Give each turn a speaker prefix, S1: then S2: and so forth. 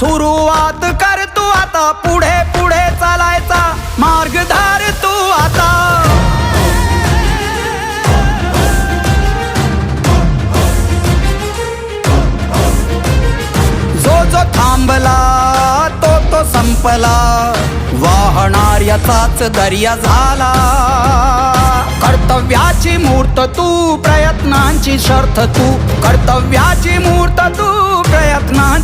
S1: सुरुवात कर तू आता पुढे पुढे चालायचा. मार्गधार तू आता. जो जो थांबला तो तो संपला. वाहणार्याचाच दर्या झाला. कर्तव्याची मूर्त तू प्रयत्नांची शर्थ तू. कर्तव्याची मूर्त तू